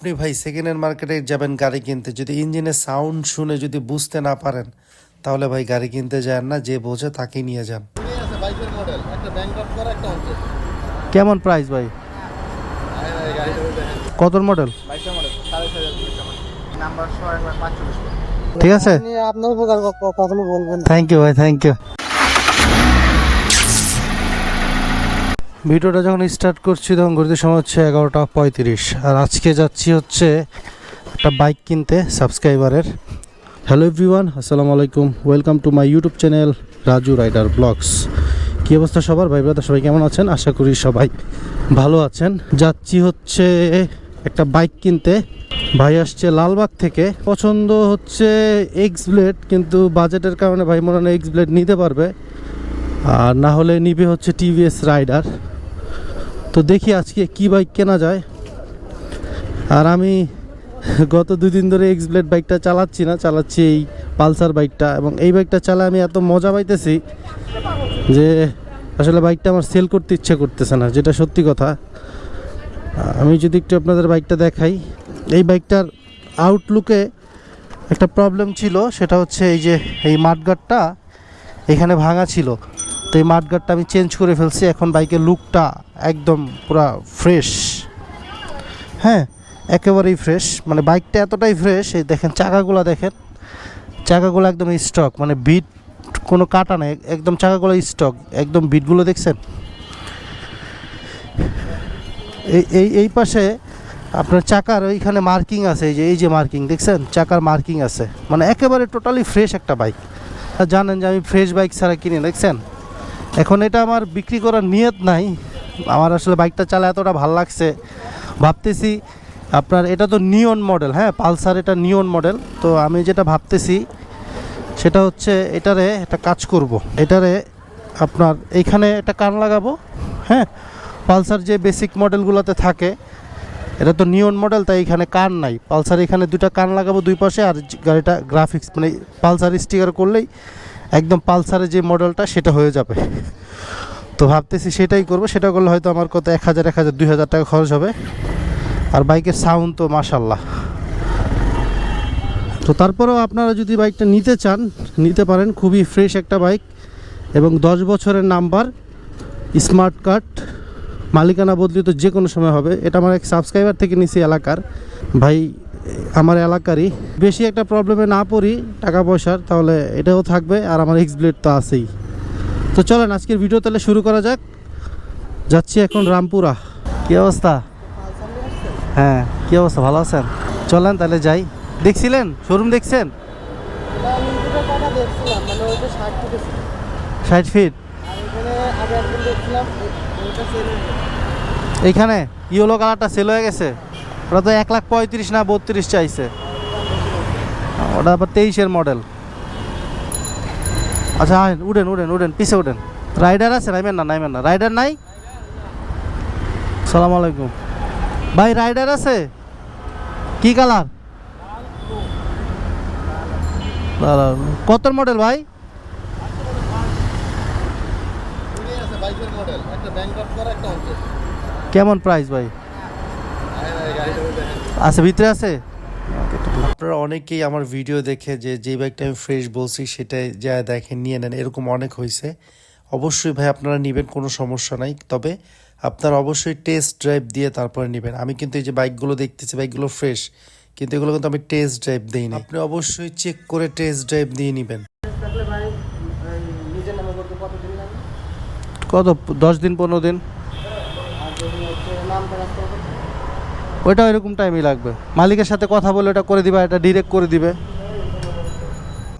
আপনি ভাই second hand মার্কেটে যাবেন গাড়ি কিনতে। যদি ইঞ্জিনের সাউন্ড শুনে যদি বুঝতে না পারেন তাহলে ভাই গাড়ি কিনতে যান না যে বোঝে তাকেই নিয়ে যান। কেমন প্রাইস ভাই? কতর মডেল ঠিক আছে। থ্যাংক ইউ ভাই থ্যাংক ইউ ভিডিওটা যখন স্টার্ট করছি, তখন ঘুরতে সময় হচ্ছে এগারোটা পঁয়ত্রিশ। আর আজকে যাচ্ছি হচ্ছে একটা বাইক কিনতে সাবস্ক্রাইবারের হ্যালো এভরিওয়ান আসসালামু আলাইকুম। Welcome to my YouTube channel Raju Rider Vlogs কী অবস্থা সবার? ভাই ব্রাদার, সবাই কেমন আছেন? আশা করি সবাই ভালো আছেন। যাচ্ছি হচ্ছে একটা বাইক কিনতে। ভাই আসছে লালবাগ থেকে। পছন্দ হচ্ছে এক্স ব্লেড কিন্তু বাজেটের কারণে ভাই মনে হয় এক্স ব্লেড নিতে পারবে। আর না হলে নিবে হচ্ছে টিভিএস রাইডার তো দেখি আজকে কি বাইক কেনা যায়। আর আমি গত দুদিন ধরে এক্স ব্লেড বাইকটা চালাচ্ছি না, চালাচ্ছি এই পালসার বাইকটা এবং এই বাইকটা চালা আমি এত মজা পাইতেছি যে আসলে বাইকটা আমার সেল করতে ইচ্ছে করতেছে না, যেটা সত্যি কথা। আমি যদি একটু আপনাদের বাইকটা দেখাই, এই বাইকটার আউটলুকে একটা প্রবলেম ছিল, সেটা হচ্ছে এই যে এই মাঠগাটটা এখানে ভাঙা ছিল। তো এই মাঠগাটটা আমি চেঞ্জ করে ফেলছি। এখন বাইকের লুকটা একদম পুরা ফ্রেশ হ্যাঁ একেবারেই ফ্রেশ মানে বাইকটা এতটাই ফ্রেশ এই দেখেন চাকাগুলো দেখেন। চাকাগুলো একদম স্টক মানে বিট কোনো কাটা নেই, একদম চাকাগুলো স্টক একদম বিটগুলো দেখছেন? এই এই এই পাশে আপনার চাকার ওইখানে মার্কিং আছে, এই যে এই যে মার্কিং দেখছেন? চাকার মার্কিং আছে। মানে একেবারে টোটালি ফ্রেশ একটা বাইক জানেন যে আমি ফ্রেশ বাইক ছাড়া কিনি দেখছেন? এখন এটা আমার বিক্রি করার নিয়ত নাই। আমার আসলে বাইকটা চালা এতটা ভালো লাগছে। ভাবতেছি আপনার, এটা তো নিয়ন মডেল হ্যাঁ? পালসার এটা নিয়ন মডেল তো আমি যেটা ভাবতেছি, সেটা হচ্ছে এটারে একটা কাজ করব। এটারে আপনার এইখানে একটা কান লাগাবো হ্যাঁ? পালসার যে বেসিক মডেলগুলোতে থাকে, এটা তো নিয়ন মডেল তাই এখানে কান নাই। পালসার এখানে দুটা কান লাগাবো দুই পাশে, আর গাড়িটা গ্রাফিক্স মানে পালসার স্টিকার করলেই একদম পালসারের যে মডেলটা, সেটা হয়ে যাবে। তো ভাবতেছি সেটাই করব। সেটা করলে হয়তো আমার কত এক হাজার এক হাজার, দুই হাজার টাকা খরচ হবে। আর বাইকের সাউন্ড তো মাশাল্লাহ তো তারপরেও আপনারা যদি বাইকটা নিতে চান, নিতে পারেন। খুবই ফ্রেশ একটা বাইক এবং দশ বছরের নাম্বার স্মার্ট কার্ড মালিকানা বদলি তো যে কোনো সময় হবে। এটা আমার এক সাবস্ক্রাইবার থেকে নিছি এলাকার। ভাই, আমার এলাকারই। বেশি একটা প্রবলেমে না পড়ি টাকা পয়সার, তাহলে এটাও থাকবে আর আমার এক্স ব্লেড তো আছেই। তো চলেন, আজকের ভিডিও তাহলে শুরু করা যাক। যাচ্ছি এখন রামপুরা। কী অবস্থা? হ্যাঁ কী অবস্থা? ভালো আছেন? চলেন তাহলে যাই। দেখছিলেন? শোরুম দেখছেন? ষাট ফিট এইখানে ইয়েলো কালারটা সেল হয়ে গেছে। ওটা তো এক লাখ পঁয়ত্রিশ না বত্রিশ চাইছে। ওটা আবার তেইশের মডেল আচ্ছা আহেন উঠেন উঠেন উঠেন পিছে উঠেন রাইডার আছে? নাইমেন না নাইমেন না। রাইডার নাই? সালাম আলাইকুম। ভাই রাইডার আছে? কি কালার? কত মডেল ভাই? একটা কেমন প্রাইস ভাই? আছে ভিতরে আছে? আপনারা অনেকেই আমার ভিডিও দেখে যে যে বাইকটা আমি ফ্রেশ বলছি সেটাই যা দেখেন নিয়ে নেন এরকম অনেক হয়েছে। অবশ্যই ভাই আপনারা নেবেন কোনো সমস্যা নাই। তবে আপনারা অবশ্যই টেস্ট ড্রাইভ দিয়ে তারপরে নেবেন। আমি কিন্তু এই যে বাইকগুলো দেখতেছি বাইকগুলো ফ্রেশ কিন্তু এগুলো কিন্তু আমি টেস্ট ড্রাইভ দিই না আপনি অবশ্যই চেক করে টেস্ট ড্রাইভ দিয়ে নেবেন। কত? দশ দিন পনেরো দিন আর যদি হচ্ছে নাম ট্রান্সফার করতে ওইটা এরকম টাইমই লাগবে। মালিকের সাথে কথা বলে ওটা করে দিবা, এটা ডিরেক্ট করে দিবে।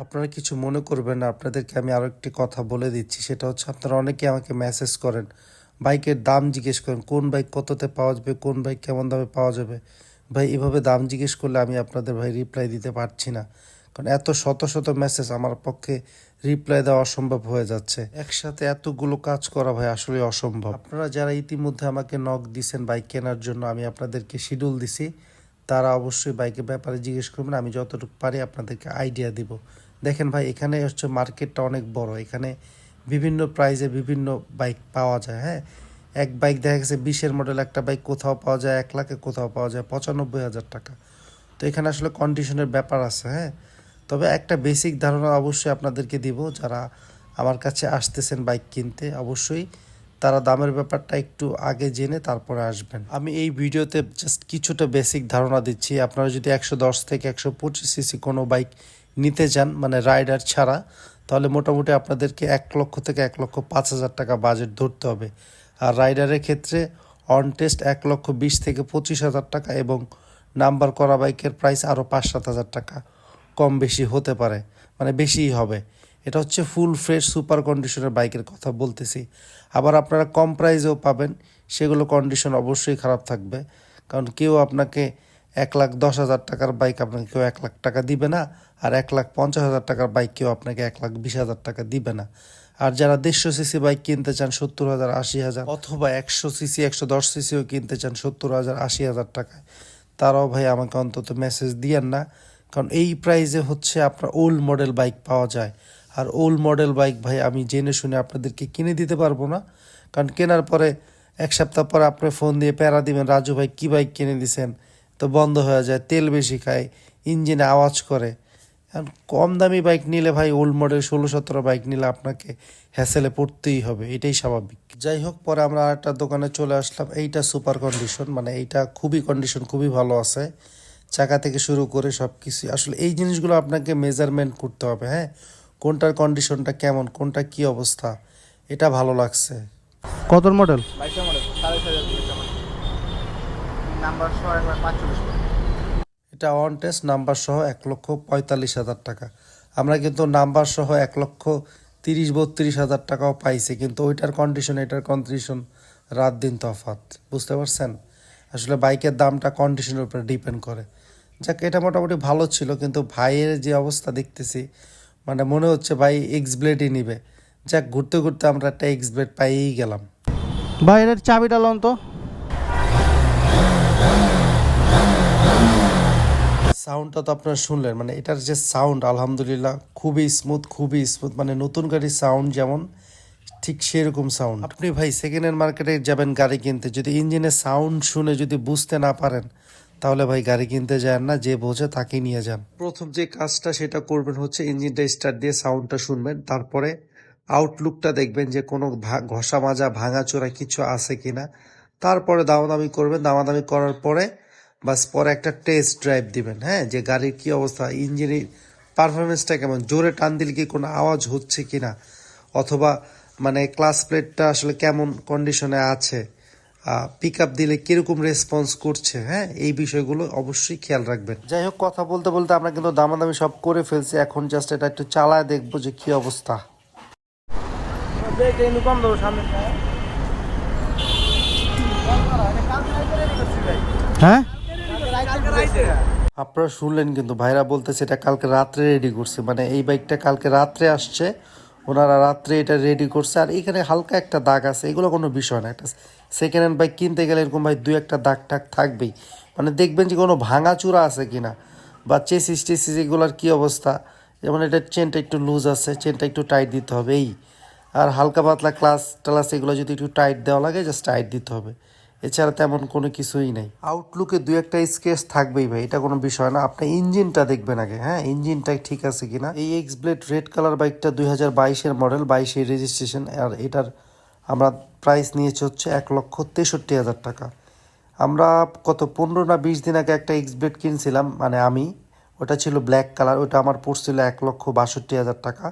আপনারা কিছু মনে করবেন না, আপনাদেরকে আমি আরও একটি কথা বলে দিচ্ছি, সেটা হচ্ছে আপনারা অনেকে আমাকে মেসেজ করেন, বাইকের দাম জিজ্ঞেস করেন, কোন বাইক কততে পাওয়া যাবে, কোন বাইক কেমন দামে পাওয়া যাবে। ভাই, এভাবে দাম জিজ্ঞেস করলে আমি আপনাদের ভাই রিপ্লাই দিতে পারছি না। কারণ এত শত শত মেসেজ আমার পক্ষে রিপ্লাই দেওয়া অসম্ভব হয়ে যাচ্ছে। একসাথে এতগুলো কাজ করা ভাই আসলে অসম্ভব। আপনারা যারা ইতিমধ্যে আমাকে নক দিছেন বাইক কেনার জন্য, আমি আপনাদেরকে শিডিউল দিছি, তারা অবশ্যই বাইকের ব্যাপারে জিজ্ঞেস করবেন, আমি যতটুকু পারি আপনাদেরকে আইডিয়া দিব। দেখেন ভাই, এখানে হচ্ছে মার্কেটটা অনেক বড়। এখানে বিভিন্ন প্রাইজে বিভিন্ন বাইক পাওয়া যায় হ্যাঁ? এক বাইক দেখা গেছে বিশের মডেল একটা বাইক কোথাও পাওয়া যায়, এক লাখে কোথাও পাওয়া যায়, পঁচানব্বই হাজার টাকা। তো এখানে আসলে কন্ডিশনের ব্যাপার আছে হ্যাঁ? তবে একটা বেসিক ধারণা অবশ্যই আপনাদেরকে দিব, যারা আমার কাছে আসতেছেন বাইক কিনতে, অবশ্যই তারা দামের ব্যাপারটা একটু আগে জেনে তারপরে আসবেন। আমি এই ভিডিওতে জাস্ট কিছুটা বেসিক ধারণা দিচ্ছি। আপনারা যদি একশো দশ থেকে একশো পঁচিশ সিসি কোনো বাইক নিতে যান মানে রাইডার ছাড়া, তাহলে মোটামুটি আপনাদেরকে এক লক্ষ থেকে এক লক্ষ পাঁচ হাজার টাকা বাজেট ধরতে হবে। আর রাইডারের ক্ষেত্রে অন টেস্ট এক লক্ষ বিশ থেকে পঁচিশ হাজার টাকা এবং নাম্বার করা বাইকের প্রাইস আরও পাঁচ সাত হাজার টাকা। কম বেশি হতে পারে মানে বেশিই হবে। এটা হচ্ছে ফুল ফ্রেশ সুপার কন্ডিশনের বাইকের কথা বলতেছি। আবার আপনারা কম প্রাইসেও পাবেন, সেগুলো কন্ডিশন অবশ্যই খারাপ থাকবে। কারণ কেউ আপনাকে এক লাখ দশ হাজার টাকার বাইক আপনাকে কেউ এক লাখ টাকা দিবে না, আর এক লাখ পঞ্চাশ হাজার টাকার বাইক কেউ আপনাকে এক লাখ বিশ হাজার টাকা দিবে না। আর যারা দেড়শো সিসি বাইক কিনতে চান, সত্তর হাজার, আশি হাজার, অথবা একশো সিসি একশো দশ সিসিও কিনতে চান, সত্তর হাজার, আশি হাজার টাকায়, তারাও ভাই আমাকে অন্তত মেসেজ দিয়েন না। কারণ এই প্রাইজে হচ্ছে আপনার ওল্ড মডেল বাইক পাওয়া যায়। আর ওল্ড মডেল বাইক ভাই, আমি জেনে শুনে আপনাদেরকে কিনে দিতে পারব না। কারণ কেনার পরে এক সপ্তাহ পরে আপনি ফোন দিয়ে প্যারা দিবেন, রাজু ভাই, কী বাইক কিনে দিছেন? তো বন্ধ হয়ে যায়, তেল বেশি খায় ইঞ্জিনে আওয়াজ করে। কম দামি বাইক নিলে ভাই ওল্ড মডেল ষোলো সতেরো বাইক নিলে আপনাকে হ্যাসেলে পড়তেই হবে, এটাই স্বাভাবিক। যাই হোক, পরে আমরা আরেকটা দোকানে চলে আসলাম, এইটা সুপার কন্ডিশন মানে এইটা খুবই কন্ডিশন খুবই ভালো আছে। চাকা থেকে শুরু করে সব কিছু আসলে এই জিনিসগুলো আপনাকে মেজারমেন্ট করতে হবে হ্যাঁ? কোনটার কন্ডিশনটা কেমন কোনটা কি অবস্থা এটা ভালো লাগছে। কতর মডেল এটা অন টেস্ট নাম্বার সহ এক লক্ষ পঁয়তাল্লিশ হাজার টাকা। আমরা কিন্তু নাম্বার সহ এক লক্ষ তিরিশ বত্রিশ হাজার টাকাও পাইছি কিন্তু ওইটার কন্ডিশন এটার কন্ডিশন রাত দিন তফাৎ। বুঝতে পারছেন? আসলে বাইকের দামটা কন্ডিশনের উপরে ডিপেন্ড করে। যাক এটা মোটামুটি ভালো ছিল কিন্তু ভাইয়ের যে অবস্থা দেখতেছি মানে মনে হচ্ছে ভাই এক্স ব্লেডই নিবে। যাক ঘুরতে ঘুরতে আমরা একটা এক্স ব্লেড পাইয়েই গেলাম। বাইরের চাবিটা লন তো। সাউন্ডটা তো আপনারা শুনলেন মানে এটার যে সাউন্ড আলহামদুলিল্লাহ খুবই স্মুথ খুবই স্মুথ মানে নতুন গাড়ির সাউন্ড যেমন ঠিক সেরকম সাউন্ড আপনি ভাই সেকেন্ড হ্যান্ড মার্কেটে যাবেন গাড়ি কিনতে যদি ইঞ্জিনের সাউন্ড শুনে যদি বুঝতে না পারেন তাহলে ভাই গাড়ি কিনতে যান না, যে বোঝে তাকে নিয়ে যান। প্রথম যে কাজটা সেটা করবেন হচ্ছে ইঞ্জিনটা স্টার্ট দিয়ে সাউন্ডটা শুনবেন, তারপরে আউটলুকটা দেখবেন যে কোনো ঘষা মাজা ভাঙাচোরা কিছু আছে কিনা। তারপরে দামাদামি করবেন, দামাদামি করার পরে বাস পরে একটা টেস্ট ড্রাইভ দিবেন হ্যাঁ? যে গাড়ির কি অবস্থা ইঞ্জিনের পারফরমেন্সটা কেমন, জোরে টান দিলে কি কোনো আওয়াজ হচ্ছে কিনা? অথবা মানে ক্লাস প্লেটটা আসলে কেমন কন্ডিশনে আছে? পিক আপ দিলে কীরকম রেসপন্স করছে হ্যাঁ? এই বিষয়গুলো অবশ্যই খেয়াল রাখবেন। যাই হোক কথা বলতে বলতে আমরা কিন্তু দামাদামি সব করে ফেলছি। এখন জাস্ট এটা একটু চালায় দেখব যে কি অবস্থা। হ্যাঁ? আপনারা শুনলেন কিন্তু ভাইরা বলতেছে এটা কালকে রাত্রে রেডি করছে। মানে এই বাইকটা কালকে রাত্রে আসছে। ওনারা রাত্রে এটা রেডি করছে, আর এখানে হালকা একটা দাগ আছে, এগুলো কোনো বিষয় না। একটা সেকেন্ড হ্যান্ড বাইক কিনতে গেলে এরকম ভাই দুই একটা দাগ টাগ থাকবেই। মানে দেখবেন যে কোনো ভাঙাচুরা আছে কি না বা চেসিস টেসিস এগুলোর কী অবস্থা? যেমন এটা চেনটা একটু লুজ আছে চেনটা একটু টাইট দিতে হবে, এই। আর হালকা পাতলা ক্লাস টালাস এগুলো যদি একটু টাইট দেওয়া লাগে জাস্ট টাইট দিতে হবে। এছাড়া তেমন কোনো কিছুই নেই। আউটলুকে দু একটা স্কেচ থাকবেই ভাই, এটা কোনো বিষয় না। আপনি ইঞ্জিনটা দেখবেন আগে হ্যাঁ? ইঞ্জিনটা ঠিক আছে কিনা? এই এক্স ব্লেড রেড কালার বাইকটা দুই হাজার বাইশের মডেল বাইশের রেজিস্ট্রেশন আর এটার আমরা প্রাইস নিয়েছি হচ্ছে এক লক্ষ তেষট্টি হাজার টাকা। আমরা কত, পনেরো না বিশ দিন আগে একটা এক্স ব্লেড কিনছিলাম মানে আমি, ওটা ছিল ব্ল্যাক কালার ওটা আমার পড়ছিল এক লক্ষ বাষট্টি হাজার টাকা।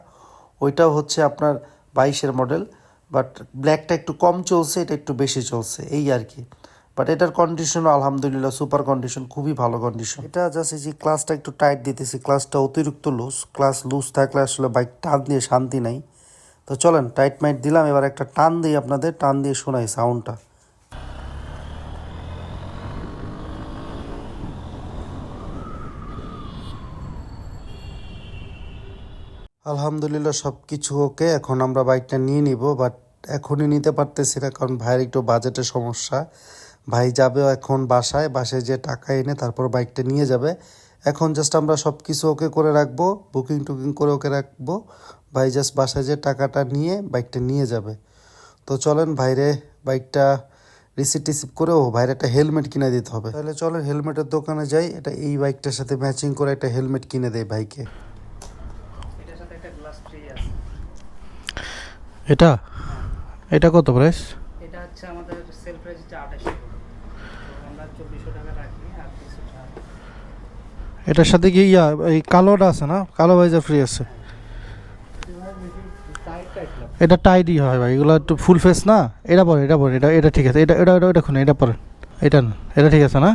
ওইটাও হচ্ছে আপনার বাইশের মডেল বাট ব্ল্যাকটা একটু কম চলছে, এটা একটু বেশি চলছে, এই আর কি। বাট এটার কন্ডিশনও আলহামদুলিল্লাহ সুপার কন্ডিশন খুবই ভালো কন্ডিশন এটা জাস্ট এই যে ক্লাসটা একটু টাইট দিতেছি ক্লাসটা অতিরিক্ত লুজ ক্লাস লুজ থাকলে আসলে বাইক টান দিয়ে শান্তি নাই। তো চলেন টাইট মাইট দিলাম, এবার একটা টান দিই আপনাদের, টান দিয়ে শোনাই সাউন্ডটা আলহামদুলিল্লাহ সব কিছু ওকে, এখন আমরা বাইকটা নিয়ে নিব বাট এখনই নিতে পারতেছি না কারণ ভাইয়ের একটু বাজেটের সমস্যা। ভাই যাবে এখন বাসায় বাসায় যে টাকা এনে তারপর বাইকটা নিয়ে যাবে। এখন জাস্ট আমরা সব কিছু ওকে করে রাখব বুকিং টুকিং করে ওকে রাখব। ভাই জাস্ট বাসায় যে টাকাটা নিয়ে বাইকটা নিয়ে যাবে। তো চলেন ভাইরে বাইকটা রিসিট টিসিপ করেও ভাইরে একটা হেলমেট কিনে দিতে হবে। তাহলে চলেন হেলমেটের দোকানে যাই, এটা এই বাইকটার সাথে ম্যাচিং করে একটা হেলমেট কিনে দেয় ভাইকে এটার সাথে একটা গ্লাস ফ্রি আছে এটা? এটা কত প্রাইস এটা হচ্ছে আমাদের সেল প্রাইস হচ্ছে আঠাশশো আমরা চব্বিশশো টাকা রাখি আর কিছু ছাড় এটার সাথে কি ইয়া এই কালোটা আছে না? কালো ভাইজার ফ্রি আছে। এটা টাইডই হয় ভাই এগুলো একটু ফুল ফেস না? এটা পরে এটা পরে এটা এটা ঠিক আছে। এটা এটা এটা খুনে এটা পরে এটা না এটা ঠিক আছে না?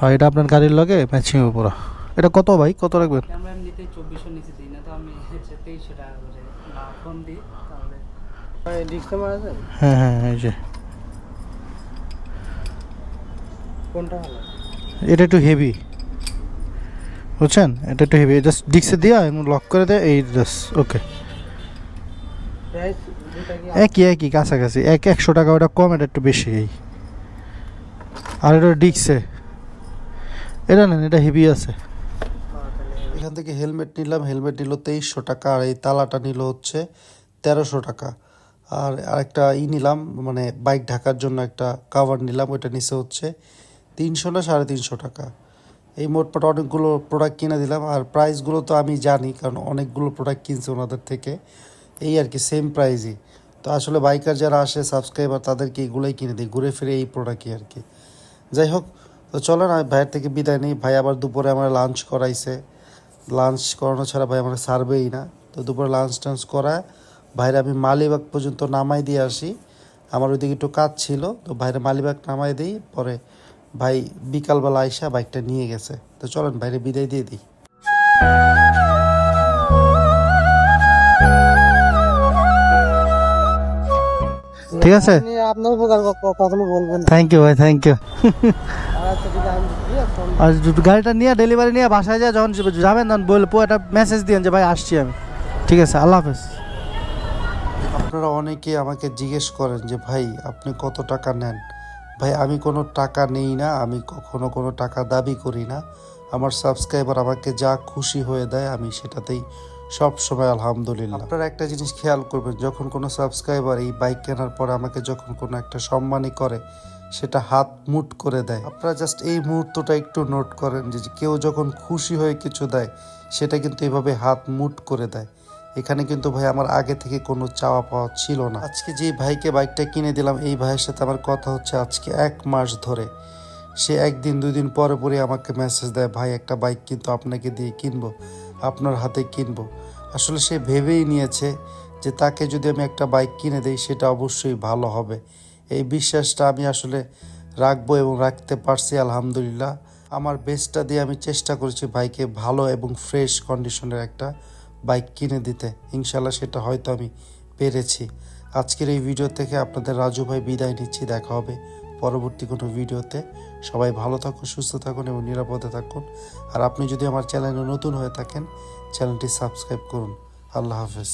হয় এটা আপনার গাড়ির লগে ম্যাচিং পুরো। এটা কত ভাই? কত রাখবেন? আমরা এমনিতে চব্বিশশো নিচে দিই না তো আমি হচ্ছে তেইশশো টাকা করে। না ফোন দিই তাহলে। হ্যাঁ হ্যাঁ এই যে। কোনটা ভালো? এটা একটু হেভি বুঝছেন? এটা একটু হেভি জাস্ট ডিক্সে দিয়া লক করে দেয় এই জাস্ট ওকে একই একই কাছাকাছি। এক একশো টাকা ওটা কম এটা একটু বেশি এই। আর এটা ডিক্সে এটা নেন এটা হেভি আছে। এখান থেকে হেলমেট নিলাম, হেলমেট নিল তেইশশো টাকা আর এই তালাটা নিল হচ্ছে তেরোশো টাকা। আর আরেকটা ই নিলাম মানে বাইক ঢাকার জন্য একটা কাভার নিলাম, ওইটা নিচে হচ্ছে তিনশো না সাড়ে তিনশো টাকা। এই মোটপাট অনেকগুলো প্রোডাক্ট কিনে দিলাম আর প্রাইসগুলো তো আমি জানি, কারণ অনেকগুলো প্রোডাক্ট কিনছে ওনাদের থেকে। এই আর কি সেম প্রাইজই তো আসলে বাইকার যারা আসে সাবস্ক্রাইবার তাদেরকে এগুলোই কিনে দিই, ঘুরে ফিরে এই প্রোডাক্টই আর কি। যাই হোক, তো চলো না ভাইয়ের থেকে বিদায় নেই। ভাই আবার দুপুরে আমার লাঞ্চ করাইছে। লাঞ্চ করানো ছাড়া ভাই আমার সারবেই না। তো দুপুরে লাঞ্চ টাঞ্চ করায় ভাইরে আমি মালিবাগ পর্যন্ত নামাই দিয়ে আসি। আমার ওইদিকে একটু কাজ ছিল তো ভাইরে মালিবাগ নামাই দিই পরে ভাই বিকালবেলা আইসা বাইকটা নিয়ে গেছে। তো চলেন ভাইরে বিদায় দিয়ে দিই। ঠিক আছে? আপনার উপকার কখনো বলবেন থ্যাংক ইউ ভাই থ্যাংক ইউ আর গাড়িটা নিয়ে ডেলিভারি নিয়ে বাসায় যায়, যখন যাবেন, তখন বলব একটা মেসেজ দিন যে, ভাই, আসছি আমি। ঠিক আছে, আল্লাহ হাফেজ। আপনারা অনেকে আমাকে জিজ্ঞেস করেন যে, ভাই, আপনি কত টাকা নেন? ভাই, আমি কোনো টাকা নেই না, আমি কখনো কোনো টাকা দাবি করি না। আমার সাবস্ক্রাইবার আমাকে যা খুশি হয়ে দেয়, আমি সেটাতেই সব সময় আলহামদুলিল্লাহ। আপনারা একটা জিনিস খেয়াল করবেন, যখন কোনো সাবস্ক্রাইবার এই বাইক কেনার পর আমাকে যখন কোনো একটা সম্মানই করে সেটা হাত মুট করে দেয়। আপনারা জাস্ট এই মুহূর্তটা একটু নোট করেন যে কেউ যখন খুশি হয়ে কিছু দেয়, সেটা কিন্তু এভাবে হাত মুট করে দেয়। এখানে কিন্তু ভাই আমার আগে থেকে কোনো চাওয়া পাওয়া ছিল না। আজকে যে ভাইকে বাইকটা কিনে দিলাম, এই ভাইয়ের সাথে আমার কথা হচ্ছে আজকে এক মাস ধরে। সে একদিন দুই দিন পরে পরে আমাকে মেসেজ দেয়, ভাই, একটা বাইক কিন্তু আপনাকে দিয়ে কিনবো, আপনার হাতে কিনবো। আসলে সে ভেবেই নিয়েছে যে, তাকে যদি আমি একটা বাইক কিনে দেই, সেটা অবশ্যই ভালো হবে। এই বিশ্বাসটা আমি আসলে রাখব এবং রাখতে পারছি, আলহামদুলিল্লাহ। আমার বেস্টটা দিয়ে আমি চেষ্টা করেছি বাইকে ভালো এবং ফ্রেশ কন্ডিশনের একটা বাইক কিনে দিতে। ইনশাল্লাহ সেটা হয়তো আমি পেরেছি। আজকের এই ভিডিও থেকে আপনাদের রাজু ভাই বিদায় নিচ্ছি, দেখা হবে পরবর্তী কোনো ভিডিওতে সবাই ভালো থাকুন, সুস্থ থাকুন এবং নিরাপদে থাকুন। আর আপনি যদি আমার চ্যানেলে নতুন হয়ে থাকেন চ্যানেলটি সাবস্ক্রাইব করুন। আল্লাহ হাফেজ।